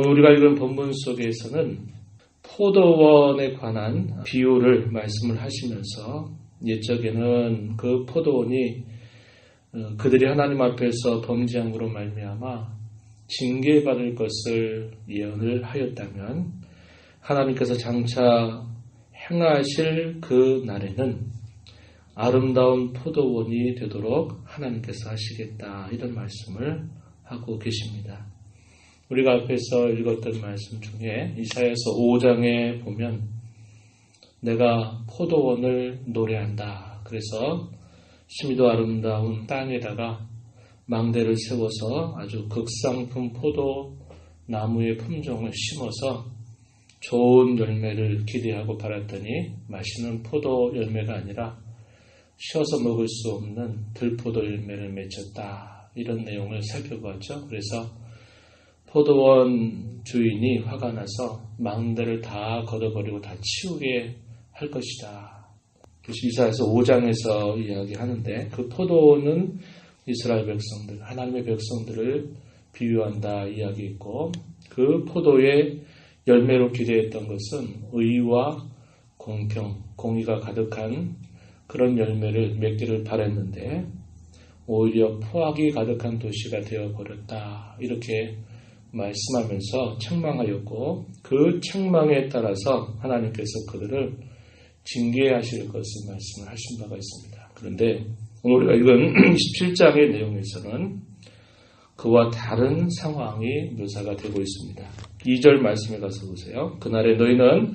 오늘 우리가 읽은 본문 속에서는 포도원에 관한 비유를 말씀을 하시면서 옛적에는 그 포도원이 어, 그들이 하나님 앞에서 범죄한 으로 말미암아 징계받을 것을 예언을 하였다면 하나님께서 장차 행하실 그 날에는 아름다운 포도원이 되도록 하나님께서 하시겠다 이런 말씀을 하고 계십니다. 우리가 앞에서 읽었던 말씀 중에 이사야서 5장에 보면 내가 포도원을 노래한다. 그래서 심히도 아름다운 땅에다가 망대를 세워서 아주 극상품 포도 나무의 품종을 심어서 좋은 열매를 기대하고 바랐더니 맛있는 포도 열매가 아니라 쉬어서 먹을 수 없는 들포도 열매를 맺혔다. 이런 내용을 살펴보았죠. 그래서 포도원 주인이 화가 나서 망대를 다 걷어버리고 다 치우게 할 것이다. 이사에서 5장에서 이야기하는데 그 포도는 이스라엘 백성들, 하나님의 백성들을 비유한다 이야기했고 그 포도의 열매로 기대했던 것은 의와 공평, 공의가 가득한 그런 열매를 맺기를 바랬는데 오히려 포악이 가득한 도시가 되어버렸다. 이렇게 말씀하면서 책망하였고 그 책망에 따라서 하나님께서 그들을 징계하실 것을 말씀을 하신 바가 있습니다. 그런데 오늘 우리가 읽은 17장의 내용에서는 그와 다른 상황이 묘사가 되고 있습니다. 2절 말씀에 가서 보세요. 그날에 너희는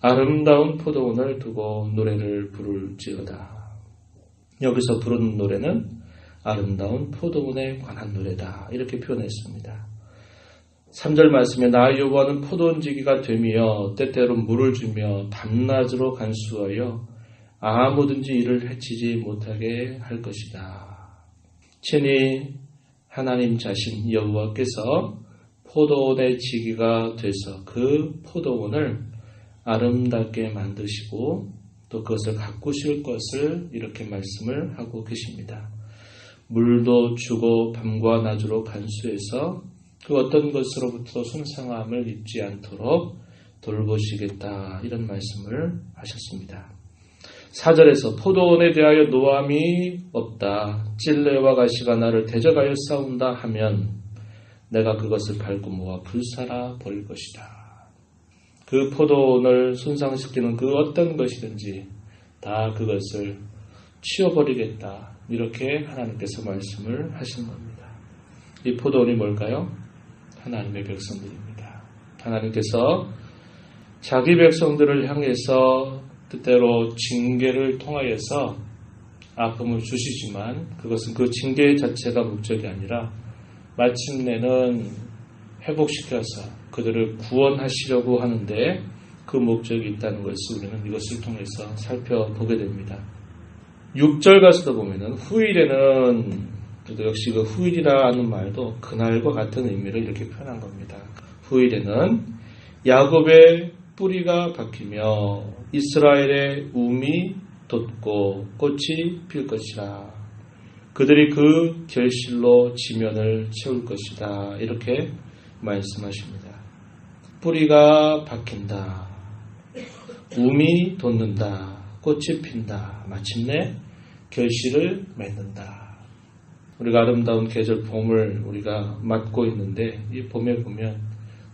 아름다운 포도원을 두고 노래를 부를지어다. 여기서 부르는 노래는 아름다운 포도원에 관한 노래다. 이렇게 표현했습니다. 3절 말씀에 나 여호와는 포도원지기가 되며 때때로 물을 주며 밤낮으로 간수하여 아무든지 이를 해치지 못하게 할 것이다. 친히 하나님 자신 여호와께서 포도원의 지기가 돼서 그 포도원을 아름답게 만드시고 또 그것을 가꾸실 것을 이렇게 말씀을 하고 계십니다. 물도 주고 밤과 낮으로 간수해서 그 어떤 것으로부터 손상함을 입지 않도록 돌보시겠다 이런 말씀을 하셨습니다. 사절에서 포도원에 대하여 노함이 없다. 찔레와 가시가 나를 대적하여 싸운다 하면 내가 그것을 밟고 모아 불살아 버릴 것이다. 그 포도원을 손상시키는 그 어떤 것이든지 다 그것을 치워버리겠다. 이렇게 하나님께서 말씀을 하신 겁니다. 이 포도원이 뭘까요? 하나님의 백성들입니다. 하나님께서 자기 백성들을 향해서 뜻대로 징계를 통하여서 아픔을 주시지만 그것은 그 징계 자체가 목적이 아니라 마침내는 회복시켜서 그들을 구원하시려고 하는데 그 목적이 있다는 것을 우리는 이것을 통해서 살펴보게 됩니다. 6절 가서도 보면은 후일에는 또 역시 그 후일이라는 말도 그날과 같은 의미를 이렇게 표현한 겁니다. 후일에는 야곱의 뿌리가 박히며 이스라엘의 움이 돋고 꽃이 필 것이라. 그들이 그 결실로 지면을 채울 것이다. 이렇게 말씀하십니다. 뿌리가 박힌다. 움이 돋는다. 꽃이 핀다. 마침내 결실을 맺는다. 우리가 아름다운 계절 봄을 우리가 맞고 있는데 이 봄에 보면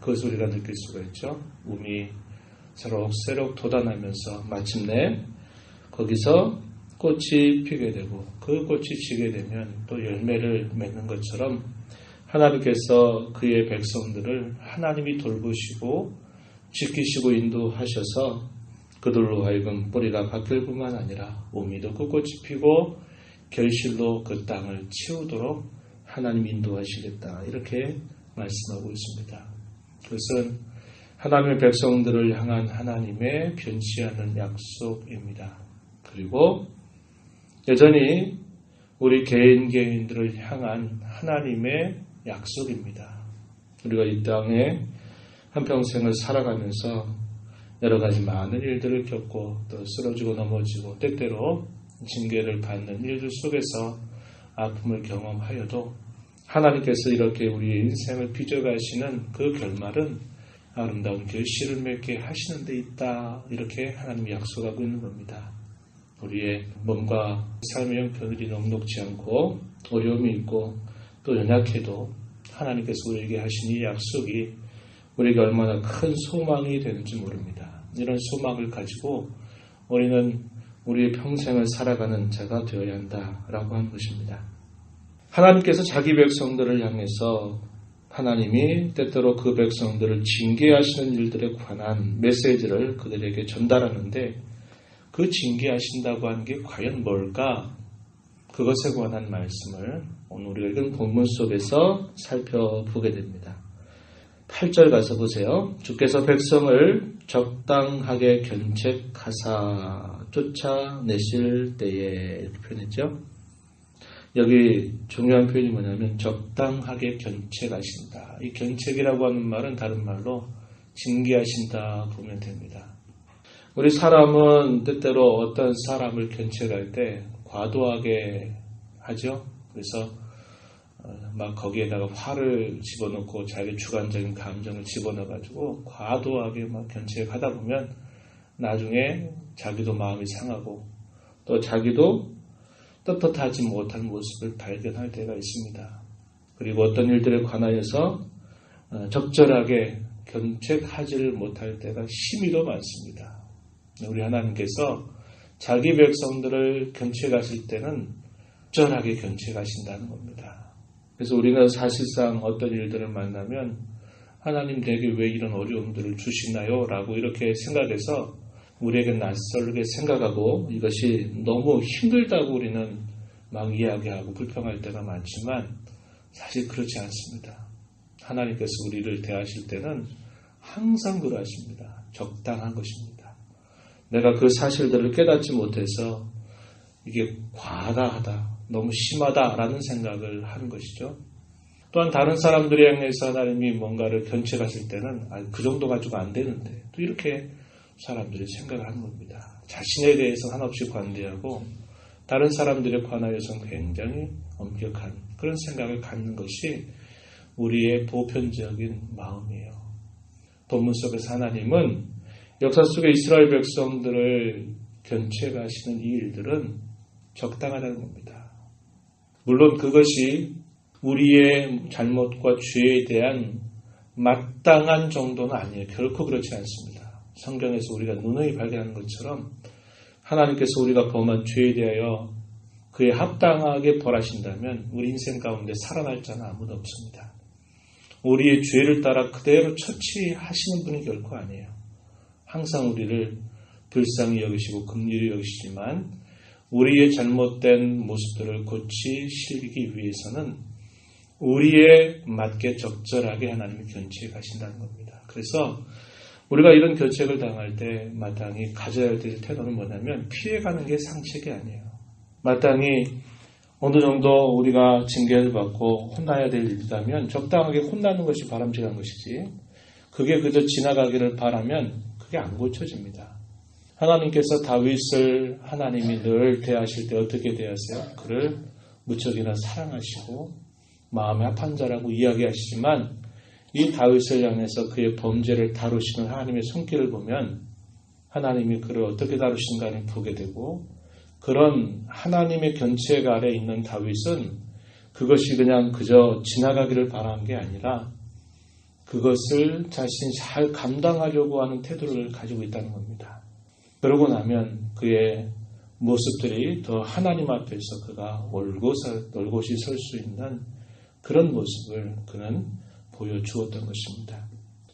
그것을 우리가 느낄 수가 있죠. 움이 새록새록 돋아나면서 마침내 거기서 꽃이 피게 되고 그 꽃이 지게 되면 또 열매를 맺는 것처럼 하나님께서 그의 백성들을 하나님이 돌보시고 지키시고 인도하셔서 그들로 하여금 뿌리가 바뀔 뿐만 아니라 오미도 그 꽃이 피고 결실로 그 땅을 채우도록 하나님 인도하시겠다. 이렇게 말씀하고 있습니다. 그것은 하나님의 백성들을 향한 하나님의 변치 않는 약속입니다. 그리고 여전히 우리 개인 개인들을 향한 하나님의 약속입니다. 우리가 이 땅에 한평생을 살아가면서 여러 가지 많은 일들을 겪고 또 쓰러지고 넘어지고 때때로 징계를 받는 일들 속에서 아픔을 경험하여도 하나님께서 이렇게 우리의 인생을 빚어가시는 그 결말은 아름다운 결실을 맺게 하시는 데 있다. 이렇게 하나님이 약속하고 있는 겁니다. 우리의 몸과 삶의 형편들이 넉넉지 않고 어려움이 있고 또 연약해도 하나님께서 우리에게 하신 이 약속이 우리에게 얼마나 큰 소망이 되는지 모릅니다. 이런 소망을 가지고 우리는 우리의 평생을 살아가는 자가 되어야 한다라고 하는 것입니다. 하나님께서 자기 백성들을 향해서 하나님이 때때로 그 백성들을 징계하시는 일들에 관한 메시지를 그들에게 전달하는데 그 징계하신다고 하는 게 과연 뭘까? 그것에 관한 말씀을 오늘 우리가 읽은 본문 속에서 살펴보게 됩니다. 8절 가서 보세요. 주께서 백성을 적당하게 견책하사 쫓아내실 때에 이렇게 표현했죠. 여기 중요한 표현이 뭐냐면 적당하게 견책하신다. 이 견책이라고 하는 말은 다른 말로 징계하신다 보면 됩니다. 우리 사람은 때때로 어떤 사람을 견책할 때 과도하게 하죠. 그래서 어, 막 거기에다가 화를 집어넣고 자기 주관적인 감정을 집어넣어가지고 과도하게 막 견책하다 보면 나중에 자기도 마음이 상하고 또 자기도 떳떳하지 못한 모습을 발견할 때가 있습니다. 그리고 어떤 일들에 관하여서 어, 적절하게 견책하지를 못할 때가 심히도 많습니다. 우리 하나님께서 자기 백성들을 견책하실 때는 적절하게 견책하신다는 겁니다. 그래서 우리는 사실상 어떤 일들을 만나면 하나님 내게 왜 이런 어려움들을 주시나요? 라고 이렇게 생각해서 우리에게 낯설게 생각하고 이것이 너무 힘들다고 우리는 막 이야기하고 불평할 때가 많지만 사실 그렇지 않습니다. 하나님께서 우리를 대하실 때는 항상 그러하십니다. 적당한 것입니다. 내가 그 사실들을 깨닫지 못해서 이게 과다하다, 너무 심하다라는 생각을 하는 것이죠. 또한 다른 사람들이 향해서 하나님이 뭔가를 견책하실 때는 아, 그 정도 가지고 안 되는데 또 이렇게 사람들이 생각을 하는 겁니다. 자신에 대해서 한없이 관대하고 다른 사람들에 관하여서는 굉장히 엄격한 그런 생각을 갖는 것이 우리의 보편적인 마음이에요. 본문 속에서 하나님은 역사 속의 이스라엘 백성들을 견책하시는 이 일들은 적당하다는 겁니다. 물론 그것이 우리의 잘못과 죄에 대한 마땅한 정도는 아니에요. 결코 그렇지 않습니다. 성경에서 우리가 눈의 발견하는 것처럼 하나님께서 우리가 범한 죄에 대하여 그에 합당하게 벌하신다면 우리 인생 가운데 살아날 자는 아무도 없습니다. 우리의 죄를 따라 그대로 처치하시는 분이 결코 아니에요. 항상 우리를 불쌍히 여기시고 긍휼히 여기시지만 우리의 잘못된 모습들을 고치시기 위해서는 우리의 맞게 적절하게 하나님이 견치해 가신다는 겁니다. 그래서 우리가 이런 견책을 당할 때 마땅히 가져야 될 태도는 뭐냐면 피해가는 게 상책이 아니에요. 마땅히 어느 정도 우리가 징계를 받고 혼나야 될 일이라면 적당하게 혼나는 것이 바람직한 것이지 그게 그저 지나가기를 바라면 그게 안 고쳐집니다. 하나님께서 다윗을 하나님이 늘 대하실 때 어떻게 대하세요? 그를 무척이나 사랑하시고 마음의 합한 자라고 이야기하시지만 이 다윗을 향해서 그의 범죄를 다루시는 하나님의 손길을 보면 하나님이 그를 어떻게 다루시는가를 보게 되고 그런 하나님의 견책 아래 있는 다윗은 그것이 그냥 그저 지나가기를 바라는 게 아니라 그것을 자신이 잘 감당하려고 하는 태도를 가지고 있다는 겁니다. 그러고 나면 그의 모습들이 더 하나님 앞에서 그가 올곧이 설 수 있는 그런 모습을 그는 보여주었던 것입니다.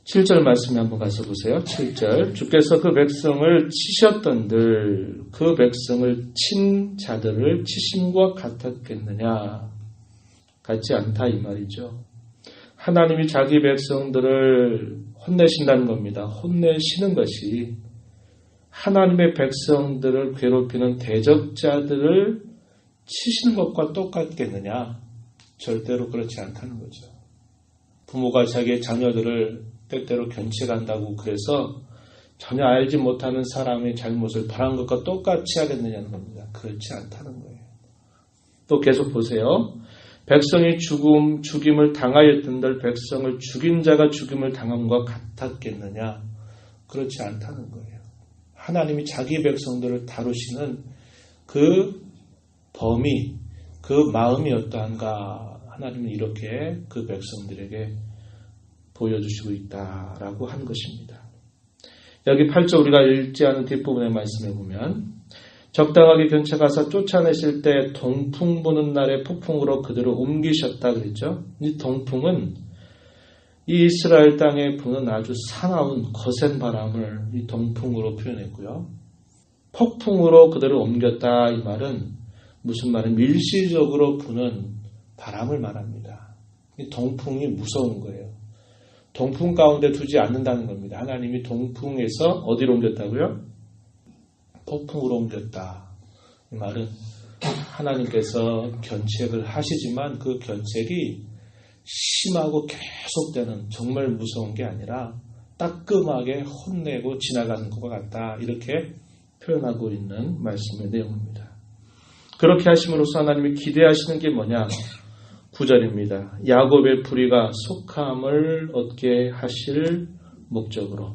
7절 말씀에 한번 가서 보세요. 7절. 주께서 그 백성을 치셨던들 그 백성을 친 자들을 치심과 같았겠느냐? 같지 않다 이 말이죠. 하나님이 자기 백성들을 혼내신다는 겁니다. 혼내시는 것이 하나님의 백성들을 괴롭히는 대적자들을 치시는 것과 똑같겠느냐? 절대로 그렇지 않다는 거죠. 부모가 자기의 자녀들을 때때로 견책한다고 그래서 전혀 알지 못하는 사람의 잘못을 바란 것과 똑같이 하겠느냐는 겁니다. 그렇지 않다는 거예요. 또 계속 보세요. 백성이 죽음, 죽임을 당하였던들 백성을 죽인 자가 죽임을 당함과 같았겠느냐? 그렇지 않다는 거예요. 하나님이 자기 백성들을 다루시는 그 범위, 그 마음이 어떠한가 하나님은 이렇게 그 백성들에게 보여주시고 있다라고 한 것입니다. 여기 8절 우리가 읽지 않은 뒷부분의 말씀에 보면 적당하게 견책하사 쫓아내실 때 동풍 부는 날에 폭풍으로 그대로 옮기셨다 그랬죠. 이 동풍은 이 이스라엘 땅에 부는 아주 사나운 거센 바람을 이 동풍으로 표현했고요. 폭풍으로 그대로 옮겼다 이 말은 무슨 말은 밀시적으로 부는 바람을 말합니다. 이 동풍이 무서운 거예요. 동풍 가운데 두지 않는다는 겁니다. 하나님이 동풍에서 어디로 옮겼다고요? 폭풍으로 옮겼다. 이 말은 하나님께서 견책을 하시지만 그 견책이 심하고 계속되는 정말 무서운 게 아니라 따끔하게 혼내고 지나가는 것과 같다. 이렇게 표현하고 있는 말씀의 내용입니다. 그렇게 하심으로써 하나님이 기대하시는 게 뭐냐? 9절입니다. 야곱의 불의가 속함을 얻게 하실 목적으로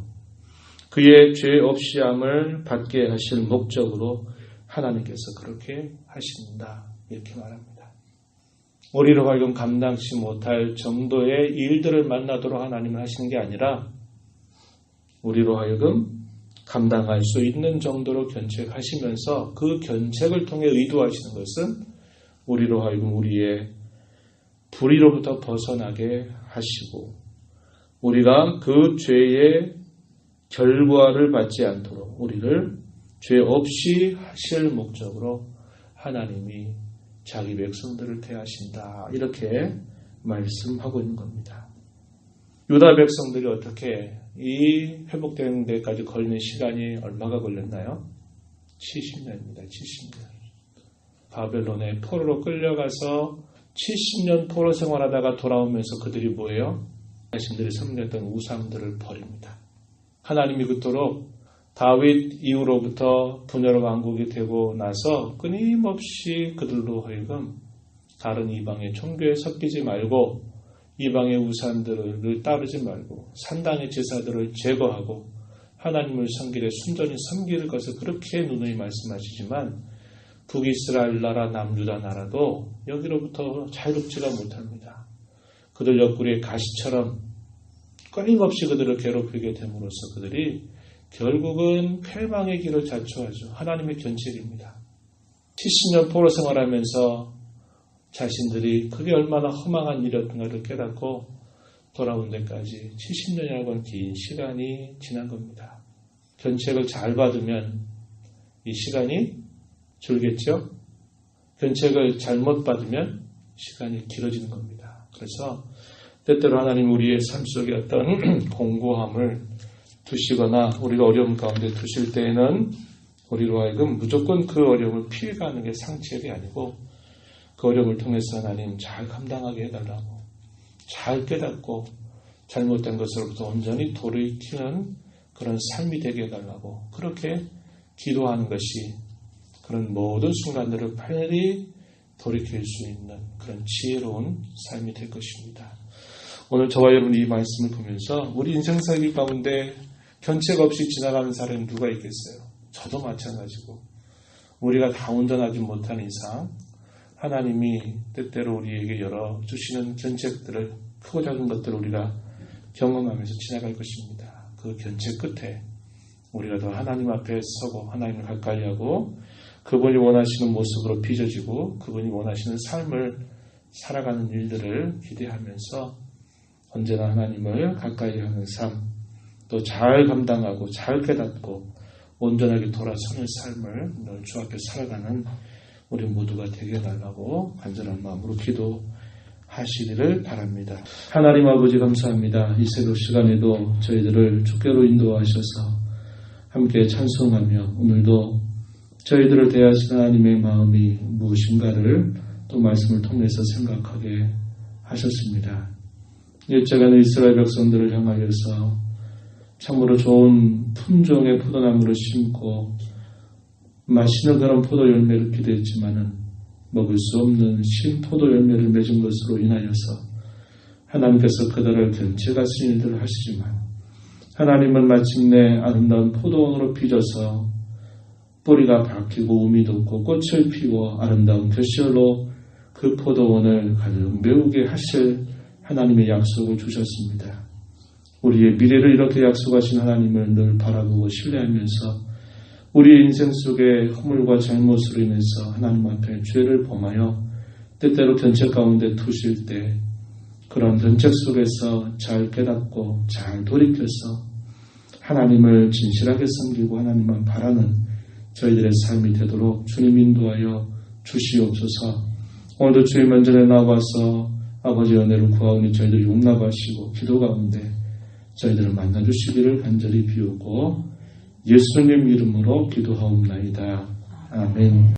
그의 죄 없이함을 받게 하실 목적으로 하나님께서 그렇게 하신다. 이렇게 말합니다. 우리로 하여금 감당치 못할 정도의 일들을 만나도록 하나님은 하시는 게 아니라 우리로 하여금 감당할 수 있는 정도로 견책하시면서 그 견책을 통해 의도하시는 것은 우리로 하여금 우리의 불의로부터 벗어나게 하시고 우리가 그 죄의 결과를 받지 않도록 우리를 죄 없이 하실 목적으로 하나님이 자기 백성들을 대하신다. 이렇게 말씀하고 있는 겁니다. 유다 백성들이 어떻게 이 회복되는 데까지 걸리는 시간이 얼마가 걸렸나요? 70년입니다. 70년. 바벨론의 포로로 끌려가서 70년 포로 생활하다가 돌아오면서 그들이 뭐예요? 자신들이 섬겼던 우상들을 버립니다. 하나님이 그토록 다윗 이후로부터 분열 왕국이 되고 나서 끊임없이 그들로 하여금 다른 이방의 종교에 섞이지 말고 이방의 우산들을 따르지 말고 산당의 제사들을 제거하고 하나님을 섬기되 순전히 섬길 것을 그렇게 누누이 말씀하시지만 북이스라엘 나라 남유다 나라도 여기로부터 자유롭지가 못합니다. 그들 옆구리에 가시처럼 끊임없이 그들을 괴롭히게 됨으로써 그들이 결국은 패망의 길을 자초하죠. 하나님의 견책입니다. 70년 포로 생활하면서 자신들이 그게 얼마나 허망한 일이었던가를 깨닫고 돌아온 데까지 70년이라고 긴 시간이 지난 겁니다. 견책을 잘 받으면 이 시간이 줄겠죠? 견책을 잘못 받으면 시간이 길어지는 겁니다. 그래서 때때로 하나님 우리의 삶 속에 어떤 공고함을 두시거나 우리가 어려움 가운데 두실 때에는 우리로 하여금 무조건 그 어려움을 피해가는 게 상책이 아니고 그 어려움을 통해서 하나님 잘 감당하게 해달라고 잘 깨닫고 잘못된 것으로부터 온전히 돌이키는 그런 삶이 되게 해달라고 그렇게 기도하는 것이 그런 모든 순간들을 빨리 돌이킬 수 있는 그런 지혜로운 삶이 될 것입니다. 오늘 저와 여러분이 이 말씀을 보면서 우리 인생살기 가운데 견책 없이 지나가는 사람이 누가 있겠어요? 저도 마찬가지고 우리가 다 온전하지 못한 이상 하나님이 때때로 우리에게 열어주시는 견책들을 크고 작은 것들을 우리가 경험하면서 지나갈 것입니다. 그 견책 끝에 우리가 더 하나님 앞에 서고 하나님을 가까이 하고 그분이 원하시는 모습으로 빚어지고 그분이 원하시는 삶을 살아가는 일들을 기대하면서 언제나 하나님을 가까이 하는 삶, 또 잘 감당하고 잘 깨닫고 온전하게 돌아서는 삶을 늘주 앞에 살아가는 우리 모두가 되게 해달라고 간절한 마음으로 기도하시기를 바랍니다. 하나님 아버지 감사합니다. 이 새벽 시간에도 저희들을 주께로 인도하셔서 함께 찬송하며 오늘도 저희들을 대하시는 하나님의 마음이 무엇인가를 또 말씀을 통해서 생각하게 하셨습니다. 일제간 이스라엘 백성들을 향하여서 참으로 좋은 품종의 포도나무를 심고 맛있는 그런 포도 열매를 기대했지만은 먹을 수 없는 신포도 열매를 맺은 것으로 인하여서 하나님께서 그들을 견책하신 일들을 하시지만 하나님은 마침내 아름다운 포도원으로 빚어서 뿌리가 박히고 우미 돋고 꽃을 피워 아름다운 결실로 그 포도원을 가득 메우게 하실 하나님의 약속을 주셨습니다. 우리의 미래를 이렇게 약속하신 하나님을 늘 바라보고 신뢰하면서 우리의 인생 속에 허물과 잘못으로 인해서 하나님 앞에 죄를 범하여 때때로 견책 가운데 두실 때 그런 견책 속에서 잘 깨닫고 잘 돌이켜서 하나님을 진실하게 섬기고 하나님만 바라는 저희들의 삶이 되도록 주님 인도하여 주시옵소서 오늘도 주의 면전에 나와서 아버지 은혜를 구하오니 저희들 용납하시고 기도 가운데 저희들을 만나주시기를 간절히 비우고 예수님 이름으로 기도하옵나이다. 아멘.